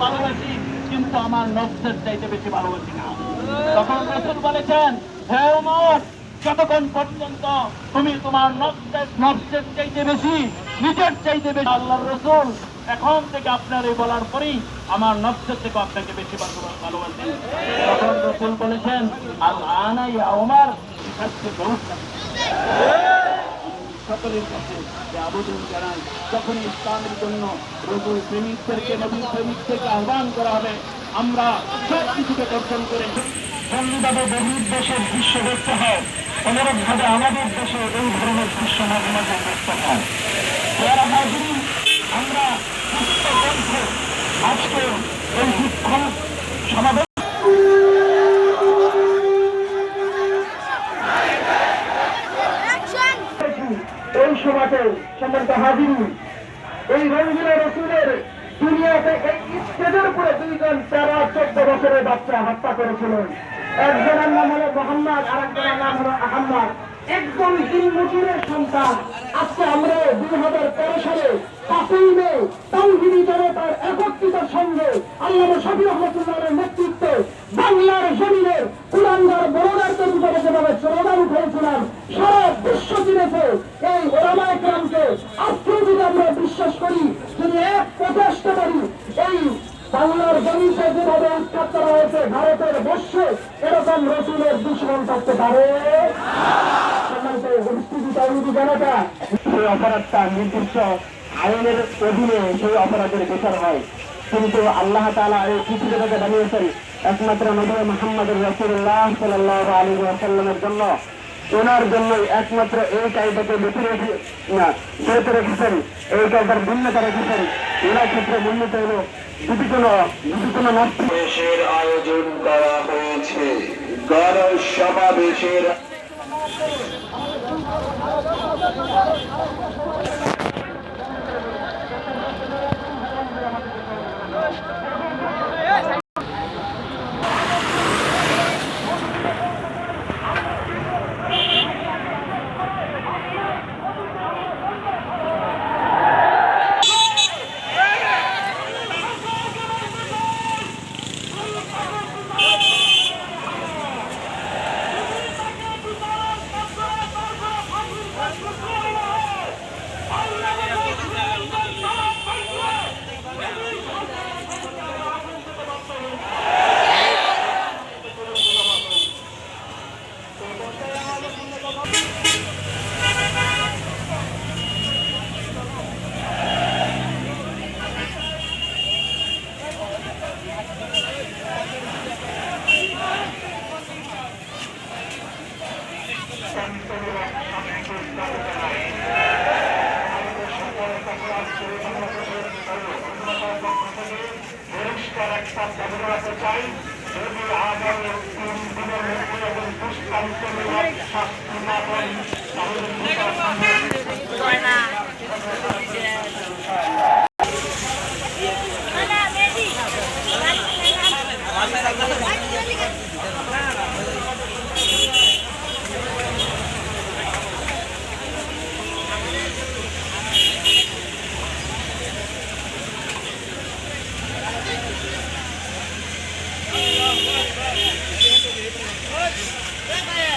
ভালোবাসি কিন্তু আমার নফসের চাইতে বেশি ভালোবাসি না। তখন রসুল বলেছেন, হে ওমর যতক্ষণ পর্যন্ত তুমি তোমার নফসের চাইতে বেশি, নিজের চাইতে বেশি আল্লাহর রসুল, এখন থেকে আপনার এই বলার পরেই আমার নফসের থেকে আপনাকে বেশি ভালো- ভালোবাসি। তখন রসুল বলেছেন আল্লাহ ইয়া ওমর শাস্তি ব্যবস্থা সকলের কাছে যে আবেদন জানাই যখন ইসলামের জন্য রসুল প্রেমিকদেরকে নবীন প্রেমিকদেরকে আহ্বান করা হবে, আমরা সব কিছুকে দর্শন করে যেমনিভাবে বহির দেশের দৃশ্য দেখতে হয় অনুরূপভাবে আমাদের দেশে এই ধরনের দৃশ্য মাঝে মাঝে দেখতে হয়। আমরা আজকে এই শিক্ষণ সমাবেশ সমাজে সম্মানিত হাজির। এই রসুলের দুনিয়াতে এই স্টেজের উপরে দুইজন তেরো, চোদ্দ বছরের বাচ্চা হত্যা একজনের নাম হলো মোহাম্মদ আর একজনের নাম আহম্মদ। একজন সন্তান। আজকে আমরা দুই হাজার তেরো সালে পাঁচই মে তাওহিদি জনতার একত্রিত সঙ্গে আল্লাহ শফি রহমতুল্লাহের বিশ্বাস করি যদি এক প্রচেষ্টা করি এই বাংলার জমিতে যেভাবে উৎখাত করা হয়েছে, ভারতের বর্ষে এরকম রসুলের দুশ্মন থাকতে পারে? একমাত্র নবী মোহাম্মদ রসুল্লাহ সাল্লাহ আলী আসাল্লামের জন্য ওনার জন্য একমাত্র এই কাজটাকে বেঁচে রেখে না, যেহেতু রেখেছেন, এই কাজটার ভিন্নতা রেখেছেন, ওনার ক্ষেত্রে ভিন্নতা হলো দুটি কোনো দুটি কোনো মাতৃদেশের আয়োজন করা হয়েছে। সমাবেশের Hola, Hey, hey.